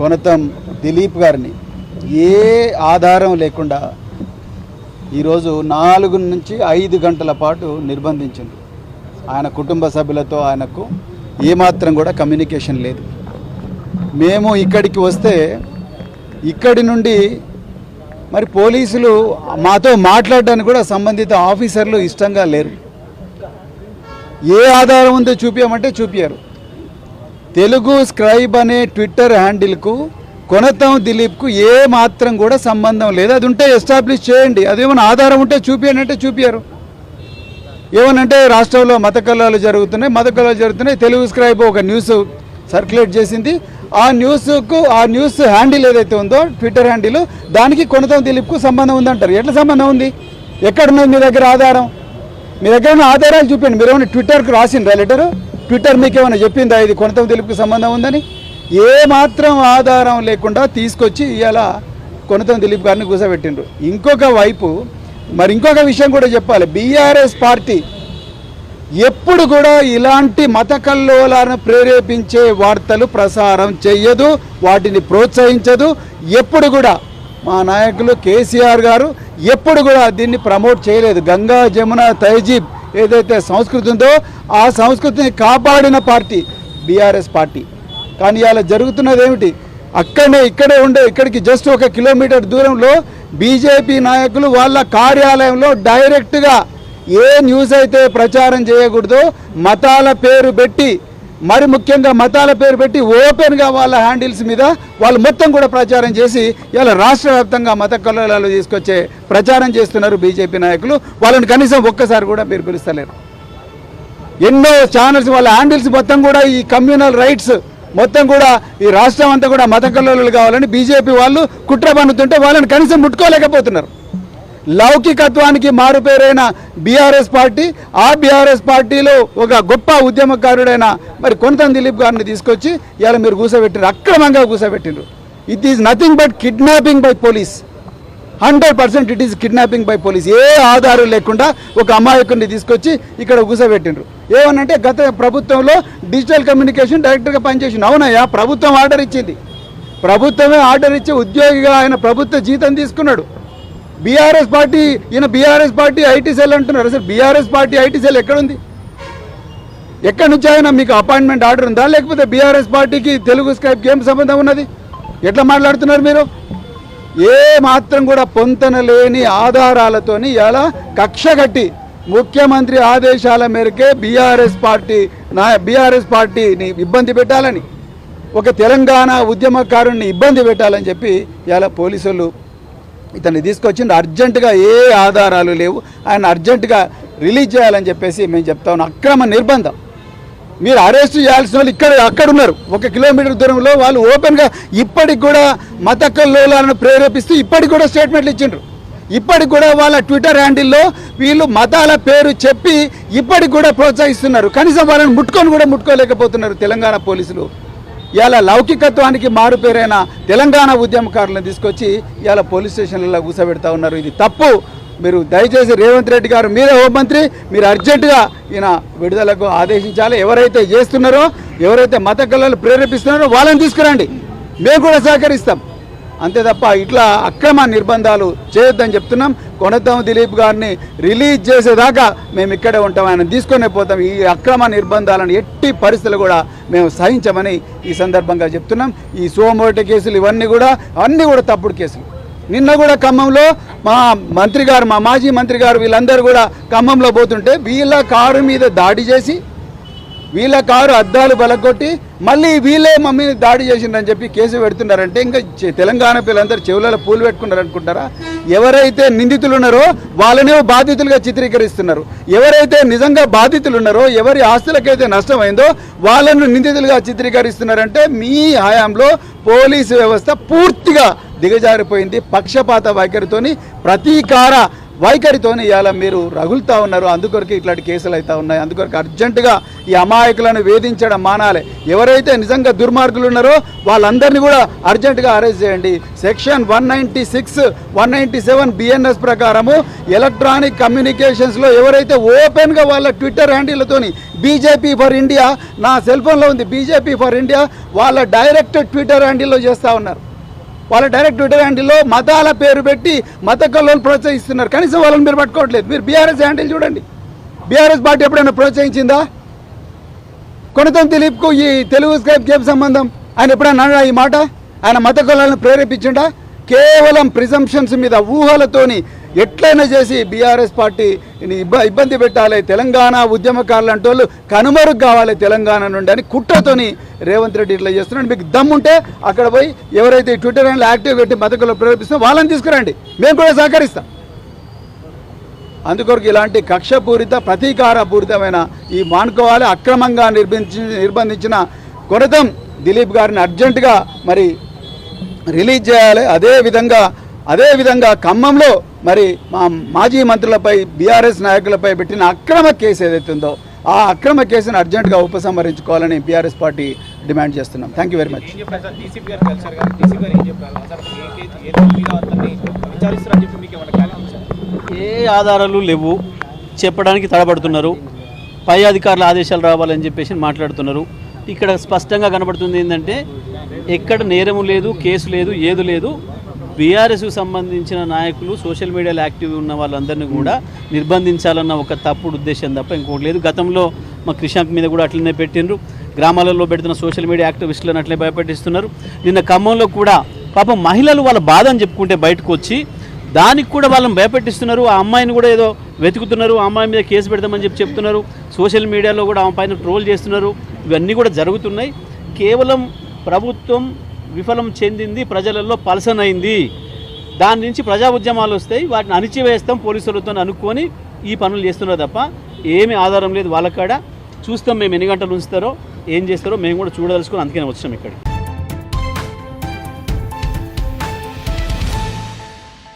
కొనతం దిలీప్ గారిని. ఏ ఆధారం లేకుండా ఈరోజు నాలుగు నుంచి ఐదు గంటల పాటు నిర్బంధించింది. ఆయన కుటుంబ సభ్యులతో ఆయనకు ఏమాత్రం కూడా కమ్యూనికేషన్ లేదు. మేము ఇక్కడికి వస్తే ఇక్కడి నుండి మరి పోలీసులు మాతో మాట్లాడడానికి కూడా సంబంధిత ఆఫీసర్లు ఇష్టంగా లేరు. ఏ ఆధారం ఉందో చూపించమంటే చూపించారు తెలుగు స్క్రైబ్ అనే ట్విట్టర్ హ్యాండిల్కు కొనతం దిలీప్కు ఏ మాత్రం కూడా సంబంధం లేదు. అది ఉంటే ఎస్టాబ్లిష్ చేయండి. అదేమైనా ఆధారం ఉంటే చూపించండి అంటే చూపించారు ఏమనంటే రాష్ట్రంలో మత కళాలు జరుగుతున్నాయి. మత కళాలు జరుగుతున్నాయి. తెలుగు స్క్రైబ్ ఒక న్యూస్ సర్క్యులేట్ చేసింది. ఆ న్యూస్కు ఆ న్యూస్ హ్యాండిల్ ఏదైతే ఉందో ట్విట్టర్ హ్యాండిల్ దానికి కొనతం దిలీప్కు సంబంధం ఉందంటారు. ఎట్లా సంబంధం ఉంది? ఎక్కడున్నది మీ దగ్గర ఆధారం? మీ దగ్గర ఉన్న ఆధారాలు చూపించండి మీరు ఏమైనా ట్విట్టర్కి రాసిండ్రా లెటరు? ట్విట్టర్ మీకు ఏమైనా చెప్పిందా? ఇది కొనతం తెలుపుకి సంబంధం ఉందని? ఏ మాత్రం ఆధారం లేకుండా తీసుకొచ్చి ఇలా కొనతం దిలీప్ గారిని కూసబెట్టిండ్రు. ఇంకొక వైపు మరి ఇంకొక విషయం కూడా చెప్పాలి. బీఆర్ఎస్ పార్టీ ఎప్పుడు కూడా ఇలాంటి మత కల్లోలాలను ప్రేరేపించే వార్తలు ప్రసారం చెయ్యదు వాటిని ప్రోత్సహించదు. ఎప్పుడు కూడా మా నాయకులు కేసీఆర్ గారు ఎప్పుడు కూడా దీన్ని ప్రమోట్ చేయలేదు. గంగా జమున తైజీబ్ ఏదైతే సంస్కృతి ఉందో ఆ సంస్కృతిని కాపాడిన పార్టీ బీఆర్ఎస్ పార్టీ. కానీ అలా జరుగుతున్నది ఏమిటి? అక్కడనే ఇక్కడే ఉండే ఇక్కడికి జస్ట్ ఒక కిలోమీటర్ దూరంలో బీజేపీ నాయకులు వాళ్ళ కార్యాలయంలో డైరెక్ట్గా ఏ న్యూస్ అయితే ప్రచారం చేయకూడదో మతాల పేరు పెట్టి మరి ముఖ్యంగా మతాల పేరు పెట్టి ఓపెన్గా వాళ్ళ హ్యాండిల్స్ మీద వాళ్ళు మొత్తం కూడా ప్రచారం చేసి ఇలా రాష్ట్ర వ్యాప్తంగా మత కల్లోలాలు తీసుకొచ్చే ప్రచారం చేస్తున్నారు బీజేపీ నాయకులు. వాళ్ళని కనీసం ఒక్కసారి కూడా మీరు పిలుస్తలేరు. ఎన్నో ఛానల్స్ వాళ్ళ హ్యాండిల్స్ మొత్తం కూడా ఈ కమ్యూనల్ రైట్స్ మొత్తం కూడా ఈ రాష్ట్రం అంతా కూడా మత కల్లోలు కావాలని బీజేపీ వాళ్ళు కుట్ర పన్నుతుంటే వాళ్ళని కనీసం ముట్టుకోలేకపోతున్నారు. లౌకికత్వానికి మారుపేరైన బీఆర్ఎస్ పార్టీ ఆ బీఆర్ఎస్ పార్టీలో ఒక గొప్ప ఉద్యమకారుడైన మరి కొంతం దిలీప్ గారిని తీసుకొచ్చి ఇవాళ మీరు కూసబెట్టినారు అక్రమంగా కూసబెట్టిండ్రు it is nothing but kidnapping by police hundred percent it is kidnapping by police ఏ ఆధారం లేకుండా ఒక అమాయకుడిని తీసుకొచ్చి ఇక్కడ కూసబెట్టిండ్రు ఏమనంటే గత ప్రభుత్వంలో డిజిటల్ కమ్యూనికేషన్ డైరెక్టర్గా పనిచేసింది అవునయ్యా ప్రభుత్వం ఆర్డర్ ఇచ్చింది. ప్రభుత్వమే ఆర్డర్ ఇచ్చి ఉద్యోగిగా ఆయన ప్రభుత్వ జీతం తీసుకున్నాడు. బీఆర్ఎస్ పార్టీ ఈయన బీఆర్ఎస్ పార్టీ ఐటీ సెల్ అంటున్నారు. అసలు బీఆర్ఎస్ పార్టీ ఐటీ సెల్ ఎక్కడుంది? ఎక్కడి నుంచి అయినా మీకు అపాయింట్మెంట్ ఆర్డర్ ఉందా? లేకపోతే బీఆర్ఎస్ పార్టీకి తెలుగు స్కైప్కి ఏం సంబంధం ఉన్నది? ఎట్లా మాట్లాడుతున్నారు మీరు? ఏ మాత్రం కూడా పొంతన లేని ఆధారాలతోని ఇలా కక్ష కట్టి ముఖ్యమంత్రి ఆదేశాల మేరకే బీఆర్ఎస్ పార్టీ నా బీఆర్ఎస్ పార్టీని ఇబ్బంది పెట్టాలని ఒక తెలంగాణ ఉద్యమకారుణ్ణి ఇబ్బంది పెట్టాలని చెప్పి ఇలా పోలీసులు ఇతన్ని తీసుకొచ్చింది. అర్జెంటుగా ఏ ఆధారాలు లేవు. ఆయన అర్జెంటుగా రిలీజ్ చేయాలని చెప్పేసి మేము చెప్తా ఉన్నాం. అక్రమ నిర్బంధం. మీరు అరెస్ట్ చేయాల్సిన వాళ్ళు ఇక్కడ అక్కడ ఉన్నారు. ఒక కిలోమీటర్ దూరంలో వాళ్ళు ఓపెన్గా ఇప్పటికి కూడా మత కల్లోలాలను ప్రేరేపిస్తూ ఇప్పటికి కూడా స్టేట్మెంట్లు ఇచ్చిండ్రు. ఇప్పటికి కూడా వాళ్ళ ట్విట్టర్ హ్యాండిల్లో వీళ్ళు మతాల పేరు చెప్పి ఇప్పటికి కూడా ప్రోత్సహిస్తున్నారు. కనీసం వాళ్ళని ముట్టుకొని కూడా ముట్టుకోలేకపోతున్నారు తెలంగాణ పోలీసులు. ఇలా లౌకికత్వానికి మారుపేరైన తెలంగాణ ఉద్యమకారులను తీసుకొచ్చి ఇలా పోలీస్ స్టేషన్లలో కూసబెడతా ఉన్నారు. ఇది తప్పు. మీరు దయచేసి రేవంత్ రెడ్డి గారు మీరే హోంమంత్రి మీరు అర్జెంటుగా ఈయన విడుదలకు ఆదేశించాలి. ఎవరైతే చేస్తున్నారో ఎవరైతే మత కళలు ప్రేరేపిస్తున్నారో వాళ్ళని తీసుకురండి. మేము కూడా సహకరిస్తాం. అంతే తప్ప ఇట్లా అక్రమ నిర్బంధాలు చేయొద్దని చెప్తున్నాం. కొనతం దిలీప్ గారిని రిలీజ్ చేసేదాకా మేము ఇక్కడే ఉంటాం. ఆయన తీసుకొనే పోతాం. ఈ అక్రమ నిర్బంధాలను ఎట్టి పరిస్థితులు కూడా మేము సహించమని ఈ సందర్భంగా చెప్తున్నాం. ఈ సోమోట కేసులు ఇవన్నీ కూడా అన్నీ కూడా తప్పుడు కేసులు. నిన్న కూడా ఖమ్మంలో మా మంత్రి గారు మా మాజీ మంత్రి గారు వీళ్ళందరూ కూడా ఖమ్మంలో పోతుంటే వీళ్ళ కారు మీద దాడి చేసి వీళ్ళ కారు అద్దాలు బలగొట్టి మళ్ళీ వీళ్ళే మమ్మీని దాడి చేసిండ్రని చెప్పి కేసు పెడుతున్నారంటే ఇంకా తెలంగాణ పిల్లలందరూ చెవులలో పూలు పెట్టుకున్నారు అనుకుంటారా? ఎవరైతే నిందితులు ఉన్నారో వాళ్ళనే బాధితులుగా చిత్రీకరిస్తున్నారు. ఎవరైతే నిజంగా బాధితులు ఉన్నారో ఎవరి ఆస్తులకైతే నష్టమైందో వాళ్ళను నిందితులుగా చిత్రీకరిస్తున్నారంటే మీ హయాంలో పోలీసు వ్యవస్థ పూర్తిగా దిగజారిపోయింది. పక్షపాత వైఖరితోని ప్రతీకార వైఖరితోని ఇవాళ మీరు రగులుతూ ఉన్నారు. అందుకొరకు ఇట్లాంటి కేసులు అవుతా ఉన్నాయి. అందుకొరకు అర్జెంటుగా ఈ అమాయకులను వేధించడం మానాలి. ఎవరైతే నిజంగా దుర్మార్గులు ఉన్నారో వాళ్ళందరినీ కూడా అర్జెంటుగా అరెస్ట్ చేయండి. Section one ninety six one ninety seven BNS ప్రకారము ఎలక్ట్రానిక్ కమ్యూనికేషన్స్లో ఎవరైతే ఓపెన్గా వాళ్ళ ట్విట్టర్ హ్యాండిల్తోని బీజేపీ ఫర్ ఇండియా నా సెల్ ఫోన్లో ఉంది బీజేపీ ఫర్ ఇండియా వాళ్ళ డైరెక్ట్ ట్విట్టర్ హ్యాండిల్లో చేస్తూ ఉన్నారు. వాళ్ళ డైరెక్ట్ ట్విట్టర్ హ్యాండిల్లో మతాల పేరు పెట్టి మత కళ్ళను ప్రోత్సహిస్తున్నారు. కనీసం వాళ్ళని మీరు పట్టుకోవట్లేదు. మీరు బీఆర్ఎస్ హ్యాండిల్ చూడండి. బీఆర్ఎస్ పార్టీ ఎప్పుడైనా ప్రోత్సహించిందా? కొనతం దిలీప్కు ఈ తెలుగు స్క్రైబ్కి ఏం సంబంధం? ఆయన ఎప్పుడైనా అన్నాడా ఈ మాట? ఆయన మత కులాలను ప్రేరేపించిండా? కేవలం ప్రిజంప్షన్స్ మీద ఊహలతోని ఎట్లయినా చేసి బీఆర్ఎస్ పార్టీని ఇబ్బ ఇబ్బంది పెట్టాలి. తెలంగాణ ఉద్యమకారులు అంటే వాళ్ళు కనుమరుగు కావాలి తెలంగాణ నుండి అని కుట్రతోని రేవంత్ రెడ్డి ఇట్లా చేస్తున్నాడు. మీకు దమ్ముంటే అక్కడ పోయి ఎవరైతే ట్విట్టర్ అండ్ యాక్టివ్ పెట్టి మతకులు ప్రేరేపిస్తున్నారో వాళ్ళని తీసుకురండి. మేము కూడా సహకరిస్తాం. అందుకొరకు ఇలాంటి కక్షపూరిత ప్రతీకారపూరితమైన ఈ మానుకోవాలి అక్రమంగా నిర్మించి నిర్బంధించిన కొరతం దిలీప్ గారిని అర్జెంటుగా మరి రిలీజ్ చేయాలి. అదేవిధంగా అదేవిధంగా అదే విధంగా ఖమ్మంలో మరి మా మాజీ మంత్రులపై బీఆర్ఎస్ నాయకులపై పెట్టిన అక్రమ కేసు ఏదైతే ఉందో ఆ అక్రమ కేసును అర్జెంటుగా ఉపసంహరించుకోవాలని బీఆర్ఎస్ పార్టీ డిమాండ్ చేస్తున్నాం. థ్యాంక్ యూ వెరీ మచ్ ఏ ఆధారాలు లేవు. చెప్పడానికి తడబడుతున్నారు. పై అధికారుల ఆదేశాలు రావాలని చెప్పేసి మాట్లాడుతున్నారు. ఇక్కడ స్పష్టంగా కనబడుతుంది ఏంటంటే ఎక్కడ నేరము లేదు కేసు లేదు ఏది లేదు. బీఆర్ఎస్కు సంబంధించిన నాయకులు సోషల్ మీడియాలో యాక్టివ్ ఉన్న వాళ్ళందరినీ కూడా నిర్బంధించాలన్న ఒక తప్పుడు ఉద్దేశం తప్ప ఇంకోటి లేదు. గతంలో మా క్రిషాంక్ మీద కూడా అట్లనే పెట్టిండ్రు. గ్రామాలలో పెడుతున్న సోషల్ మీడియా యాక్టివిస్టులను అట్లే భయపెట్టిస్తున్నారు. నిన్న ఖమ్మంలో కూడా పాపం మహిళలు వాళ్ళ బాధ అని చెప్పుకుంటే బయటకు వచ్చి దానికి కూడా వాళ్ళని భయపెట్టిస్తున్నారు. ఆ అమ్మాయిని కూడా ఏదో వెతుకుతున్నారు. ఆ అమ్మాయి మీద కేసు పెడదామని చెప్పి చెప్తున్నారు. సోషల్ మీడియాలో కూడా ఆమె పైన ట్రోల్ చేస్తున్నారు. ఇవన్నీ కూడా జరుగుతున్నాయి. కేవలం ప్రభుత్వం విఫలం చెందింది ప్రజలలో పలసనైంది. దాని నుంచి ప్రజా ఉద్యమాలు వస్తాయి వాటిని అణిచివేస్తాం పోలీసులతో అనుకొని ఈ పనులు చేస్తున్నారు తప్ప ఏమీ ఆధారం లేదు వాళ్ళ కాడ చూస్తాం మేము ఎన్ని గంటలు ఉంచుతారో ఏం చేస్తారో మేము కూడా చూడదలుచుకొని అందుకనే వచ్చాం ఇక్కడ